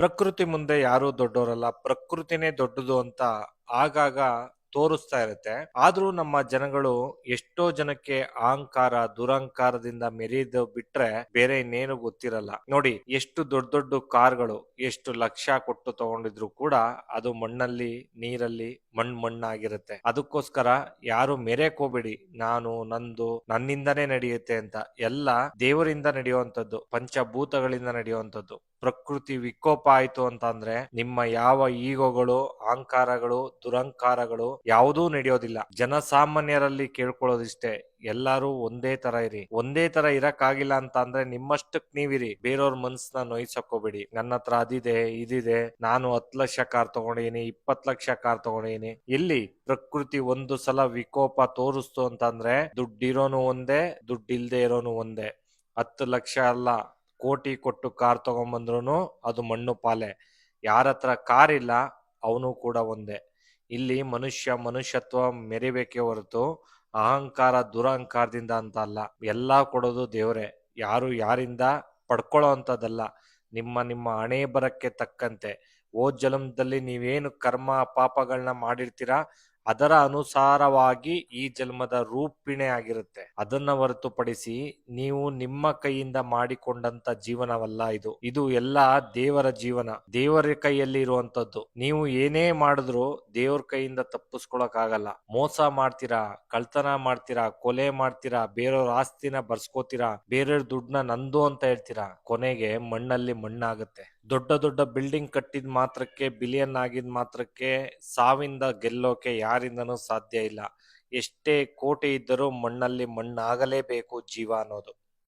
ಪ್ರಕೃತಿ ಮುಂದೆ ಯಾರು ದೊಡ್ಡವರಲ್ಲ, ಪ್ರಕೃತಿನೇ ದೊಡ್ಡದು ಅಂತ ಆಗಾಗ ತೋರಿಸ್ತಾ ಇರುತ್ತೆ. ಆದ್ರೂ ನಮ್ಮ ಜನಗಳು ಎಷ್ಟೋ ಜನಕ್ಕೆ ಅಹಂಕಾರ, ದುರಹಂಕಾರದಿಂದ ಮೆರೆದು ಬಿಟ್ರೆ ಬೇರೆ ಇನ್ನೇನು ಗೊತ್ತಿರಲ್ಲ. ನೋಡಿ, ಎಷ್ಟು ದೊಡ್ಡ ದೊಡ್ಡ ಕಾರ್ಗಳು, ಎಷ್ಟು ಲಕ್ಷ ಕೊಟ್ಟು ತಗೊಂಡಿದ್ರು ಕೂಡ ಅದು ಮಣ್ಣಲ್ಲಿ, ನೀರಲ್ಲಿ ಮಣ್ಣು ಮಣ್ಣಾಗಿರುತ್ತೆ. ಅದಕ್ಕೋಸ್ಕರ ಯಾರು ಮೆರೆಕೋಬೇಡಿ ನಾನು, ನಂದು, ನನ್ನಿಂದನೇ ನಡೆಯುತ್ತೆ ಅಂತ. ಎಲ್ಲ ದೇವರಿಂದ ನಡೆಯುವಂತದ್ದು ಪಂಚಭೂತಗಳಿಂದ ನಡೆಯುವಂತದ್ದು ಪ್ರಕೃತಿ ವಿಕೋಪ ಆಯ್ತು ಅಂತ ಅಂದ್ರೆ ನಿಮ್ಮ ಯಾವ ಈಗೋಗಳು, ಅಹಂಕಾರಗಳು ದುರಂಕಾರಗಳು ಯಾವುದೂ ನಡೆಯೋದಿಲ್ಲ. ಜನಸಾಮಾನ್ಯರಲ್ಲಿ ಕೇಳ್ಕೊಳ್ಳೋದಿಷ್ಟೇ. ಎಲ್ಲಾರು ಒಂದೇ ತರ ಇರಿ. ಒಂದೇ ತರ ಇರಕ್ಕಾಗಿಲ್ಲ ಅಂತ ಅಂದ್ರೆ ನಿಮ್ಮಷ್ಟಕ್ ನೀವಿರಿ. ಬೇರೆಯವ್ರ ಮನ್ಸನ್ನ ನೋಯ್ಸಕೋಬೇಡಿ ನನ್ನ ಹತ್ರ ಅದಿದೆ, ಇದಿದೆ. ನಾನು ಹತ್ ಲಕ್ಷ ಕಾರ್ ತಗೊಂಡಿನಿ ಇಪ್ಪತ್ ಲಕ್ಷ ಕಾರ್ ತಗೊಂಡಿನಿ. ಇಲ್ಲಿ ಪ್ರಕೃತಿ ಒಂದು ಸಲ ವಿಕೋಪ ತೋರಿಸ್ತು ಅಂತಂದ್ರೆ ದುಡ್ಡಿರೋನು ಒಂದೇ, ದುಡ್ಡಿಲ್ದೆ ಇರೋನು ಒಂದೇ. ಹತ್ತು ಲಕ್ಷ ಅಲ್ಲ. ಕೋಟಿ ಕೊಟ್ಟು ಕಾರ್ ತಗೊಂಬಂದ್ರು ಅದು ಮಣ್ಣು ಪಾಲೆ. ಯಾರ ಹತ್ರ ಕಾರ್ ಇಲ್ಲ, ಅವನು ಕೂಡ ಒಂದೇ. ಇಲ್ಲಿ ಮನುಷ್ಯ ಮನುಷ್ಯತ್ವ ಮೆರಿಬೇಕೇ ಹೊರತು ಅಹಂಕಾರ ದುರಹಂಕಾರದಿಂದ ಅಂತ ಅಲ್ಲ. ಎಲ್ಲಾ ಕೊಡೋದು ದೇವರೇ. ಯಾರು ಯಾರಿಂದ ಪಡ್ಕೊಳ್ಳೋ ಅಂತದಲ್ಲ ನಿಮ್ಮ ನಿಮ್ಮ ಹಣೆ ಬರಕ್ಕೆ ತಕ್ಕಂತೆ. ಓ ಜನ್ಮದಲ್ಲಿ ನೀವೇನು ಕರ್ಮ ಪಾಪಗಳನ್ನ ಮಾಡಿರ್ತೀರಾ? ಅದರ ಅನುಸಾರವಾಗಿ ಈ ಜನ್ಮದ ರೂಪಿಣೆ ಆಗಿರುತ್ತೆ. ಅದನ್ನ ಹೊರತುಪಡಿಸಿ ನೀವು ನಿಮ್ಮ ಕೈಯಿಂದ ಮಾಡಿಕೊಂಡಂತ ಜೀವನವಲ್ಲ ಇದು. ಇದು ಎಲ್ಲ ದೇವರ ಜೀವನ. ದೇವರ ಕೈಯಲ್ಲಿ ಇರುವಂತದ್ದು. ನೀವು ಏನೇ ಮಾಡಿದ್ರು ದೇವರ ಕೈಯಿಂದ ತಪ್ಪಿಸ್ಕೊಳಕ್ ಆಗಲ್ಲ ಮೋಸ ಮಾಡ್ತೀರಾ ಕಳ್ತನ ಮಾಡ್ತೀರಾ, ಕೊಲೆ ಮಾಡ್ತೀರಾ, ಬೇರೆಯವ್ರ ಆಸ್ತಿನ ಬರ್ಸ್ಕೋತೀರಾ, ಬೇರೆಯವ್ರ ದುಡ್ಡನ್ನ ನಂದು ಅಂತ ಹೇಳ್ತೀರಾ, ಕೊನೆಗೆ ಮಣ್ಣಲ್ಲಿ ಮಣ್ಣಾಗುತ್ತೆ. ದೊಡ್ಡ ದೊಡ್ಡ ಬಿಲ್ಡಿಂಗ್ ಕಟ್ಟಿದ ಮಾತ್ರಕ್ಕೆ ಬಿಲಿಯನ್ ಆಗಿದ ಮಾತ್ರಕ್ಕೆ ಸಾವಿಂದ ಗೆಲ್ಲೋಕೆ ಯಾರಿಂದನೂ ಸಾಧ್ಯ ಇಲ್ಲ. ಎಷ್ಟೇ ಕೋಟಿ ಇದ್ದರೂ ಮಣ್ಣಲ್ಲಿ ಮಣ್ಣಾಗಲೇಬೇಕು ಜೀವ ಅನ್ನೋದು.